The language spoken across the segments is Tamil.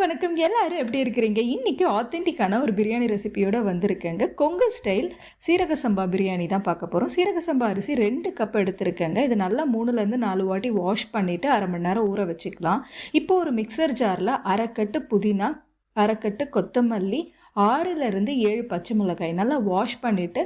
வணக்கம். எல்லாரும் எப்படி இருக்கிறீங்க? இன்னைக்கு ஆத்தென்டிக்கான ஒரு பிரியாணி ரெசிபியோட வந்திருக்கேங்க. கொங்கு ஸ்டைல் சீரக சம்பா பிரியாணி தான் பார்க்க போகிறோம் சீரக சம்பா அரிசி ரெண்டு கப் எடுத்திருக்கேங்க. இது நல்லா மூணுலேருந்து நாலு வாட்டி வாஷ் பண்ணிவிட்டு அரை மணி நேரம் ஊற வச்சுக்கலாம். இப்போ ஒரு மிக்சர் ஜாரில் அரைக்கட்டு புதினா அரைக்கட்டு கொத்தமல்லி ஆறுலேருந்து ஏழு பச்சை மிளகாய் நல்லா வாஷ் பண்ணிவிட்டு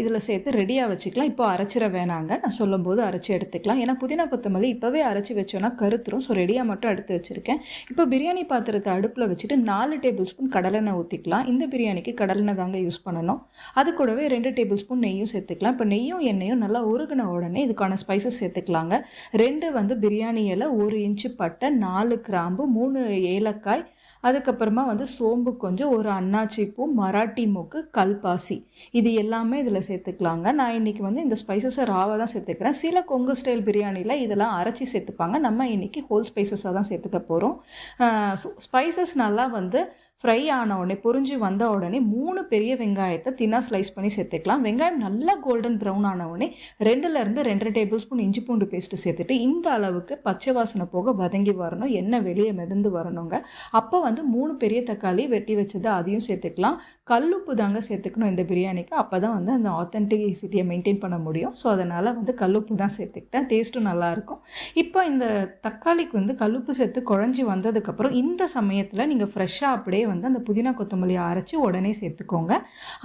இதில் சேர்த்து ரெடியாக வச்சுக்கலாம். இப்போ அரைச்சிட வேணாங்க. நான் சொல்லும்போது அரைச்சி எடுத்துக்கலாம். ஏன்னா புதினா கொத்தமல்லி இப்போவே அரைச்சி வச்சோன்னா கருத்துரும். ஸோ ரெடியாக மட்டும் எடுத்து வச்சுருக்கேன். இப்போ பிரியாணி பாத்திரத்தை அடுப்பில் வச்சுட்டு நாலு டேபிள் ஸ்பூன் கடலெண்ணெய் ஊற்றிக்கலாம் இந்த பிரியாணிக்கு கடலெண்ணெய் தாங்க யூஸ் பண்ணணும். அது கூடவே ரெண்டு டேபிள் ஸ்பூன் நெய்யும் சேர்த்துக்கலாம். இப்போ நெய்யும் எண்ணெயும் நல்லா உருகின உடனே இதுக்கான ஸ்பைசஸ் சேர்த்துக்கலாங்க. ரெண்டு வந்து பிரியாணி இலை ஒரு இன்ச்சு பட்டை நாலு கிராம்பு மூணு ஏலக்காய் அதுக்கப்புறமா வந்து சோம்பு கொஞ்சம் ஒரு அன்னாச்சி பூ மராட்டி மூக்கு கல்பாசி. இது எல்லாமே இதில் சேர்த்துக்கலாங்க. நான் இன்றைக்கி வந்து இந்த ஸ்பைசஸை ராவாக தான் சேர்த்துக்கிறேன். சில கொங்கு ஸ்டைல் பிரியாணியில் இதெல்லாம் அரைச்சி சேர்த்துப்பாங்க. நம்ம இன்றைக்கி ஹோல் ஸ்பைசஸாக தான் சேர்த்துக்க போகிறோம் ஸ்பைசஸ் நல்லா வந்து ஃப்ரை ஆன உடனே பொறிஞ்சு வந்த உடனே மூணு பெரிய வெங்காயத்தை தின்னா ஸ்லைஸ் பண்ணி சேர்த்துக்கலாம். வெங்காயம் நல்லா கோல்டன் ப்ரௌன் ஆன உடனே ரெண்டுலேருந்து ரெண்டரை டேபிள் ஸ்பூன் இஞ்சி பூண்டு பேஸ்ட்டு சேர்த்துட்டு இந்த அளவுக்கு பச்சை வாசனை போக வதங்கி வரணும் எண்ணெய் வெளியே மிதந்து வரணுங்க. அப்போ வந்து மூணு பெரிய தக்காளி வெட்டி வச்சது அதையும் சேர்த்துக்கலாம். கல்லுப்பு தாங்க சேர்த்துக்கணும் இந்த பிரியாணிக்கு. அப்போ தான் வந்து அந்த ஆத்தென்டிசிட்டியை மெயின்டைன் பண்ண முடியும். ஸோ அதனால் வந்து கல்லுப்பு தான் சேர்த்துக்கிட்டேன். டேஸ்ட்டும் நல்லாயிருக்கும் இப்போ இந்த தக்காளிக்கு வந்து கல்லுப்பு சேர்த்து குழஞ்சி வந்ததுக்கப்புறம் இந்த சமயத்தில் நீங்கள் ஃப்ரெஷ்ஷாக அப்படியே வந்து வந்து அந்த புதினா கொத்தமல்லியை அரைச்சி உடனே சேர்த்துக்கோங்க.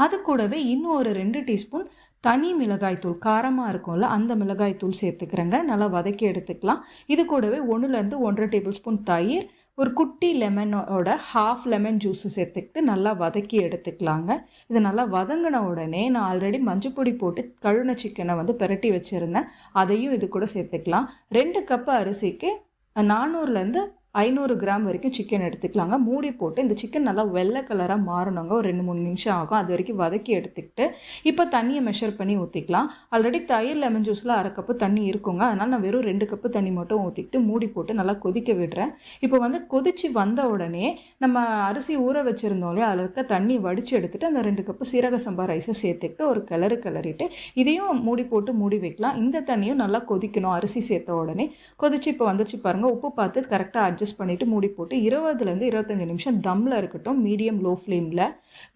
அது கூடவே இன்னும் ஒரு ரெண்டு டீஸ்பூன் தனி மிளகாய்த்தூள் காரமாக இருக்கும்ல அந்த மிளகாய்த்தூள் சேர்த்துக்கிறேங்க. நல்லா வதக்கி எடுத்துக்கலாம். இது கூடவே ஒன்றுலேருந்து ஒன்றரை டேபிள் ஸ்பூன் தயிர் ஒரு குட்டி லெமனோட ஹாஃப் லெமன் ஜூஸு சேர்த்துக்கிட்டு நல்லா வதக்கி எடுத்துக்கலாங்க. இது நல்லா வதங்கின உடனே நான் ஆல்ரெடி மஞ்சள் பொடி போட்டு கழுன சிக்கனை வந்து பெரட்டி வச்சுருந்தேன். அதையும் இது கூட சேர்த்துக்கலாம். ரெண்டு கப்பு அரிசிக்கு நானூறுலேருந்து ஐநூறு கிராம் வரைக்கும் சிக்கன் எடுத்துக்கலாங்க. மூடி போட்டு இந்த சிக்கன் நல்லா வெள்ளை கலராக மாறணுங்க. ஒரு ரெண்டு மூணு நிமிஷம் ஆகும். அது வரைக்கும் வதக்கி எடுத்துக்கிட்டு இப்போ தண்ணியை மெஷர் பண்ணி ஊற்றிக்கலாம் ஆல்ரெடி தயிர் லெமன் ஜூஸில் அரை கப்பு தண்ணி இருக்குங்க. அதனால் நான் வெறும் ரெண்டு கப்பு தண்ணி மட்டும் ஊற்றிக்கிட்டு மூடி போட்டு நல்லா கொதிக்க விடுறேன். இப்போ வந்து கொதிச்சு வந்த உடனே நம்ம அரிசி ஊற வச்சுருந்தோம்லே அதில் இருக்க தண்ணி வடித்து எடுத்துகிட்டு அந்த ரெண்டு கப்பு சீரக சம்பா ரைஸை சேர்த்துக்கிட்டு ஒரு கிளறு கிளறிட்டு இதையும் மூடி போட்டு மூடி வைக்கலாம். இந்த தண்ணியும் நல்லா கொதிக்கணும். அரிசி சேர்த்த உடனே கொதிச்சு இப்போ வந்துச்சு பாருங்கள் உப்பு பார்த்து கரெக்டாக அட்ஜஸ்ட் பண்ணிவிட்டு மூடி போட்டு இருபதுலேருந்து இருபத்தஞ்சி நிமிஷம் தம்மில் இருக்கட்டும் மீடியம் லோ. ஃப்ளேமில்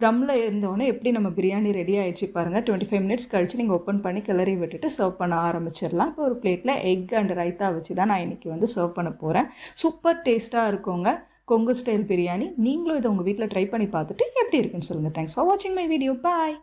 தம்மில் இருந்தோடனே எப்படி நம்ம பிரியாணி ரெடி ஆகிடுச்சு பாருங்கள் டுவெண்ட்டி ஃபைவ் மினிட்ஸ் கழிச்சு நீங்கள் ஓப்பன் பண்ணி கிளறி விட்டுட்டு சர்வ் பண்ண ஆரம்பிச்சிடலாம். இப்போ ஒரு பிளேட்டில் எக் அண்ட் ரைத்தா வச்சு தான் நான் இன்றைக்கி வந்து சர்வ் பண்ண போகிறேன் சூப்பர் டேஸ்ட்டாக இருக்குங்க. கொங்கு ஸ்டைல் பிரியாணி. நீங்களும் இதை உங்கள் வீட்டில் ட்ரை பண்ணி பார்த்துட்டு எப்படி இருக்குன்னு சொல்லுங்கள் தேங்க்ஸ் ஃபார் வாட்சிங் மை வீடியோ பாய்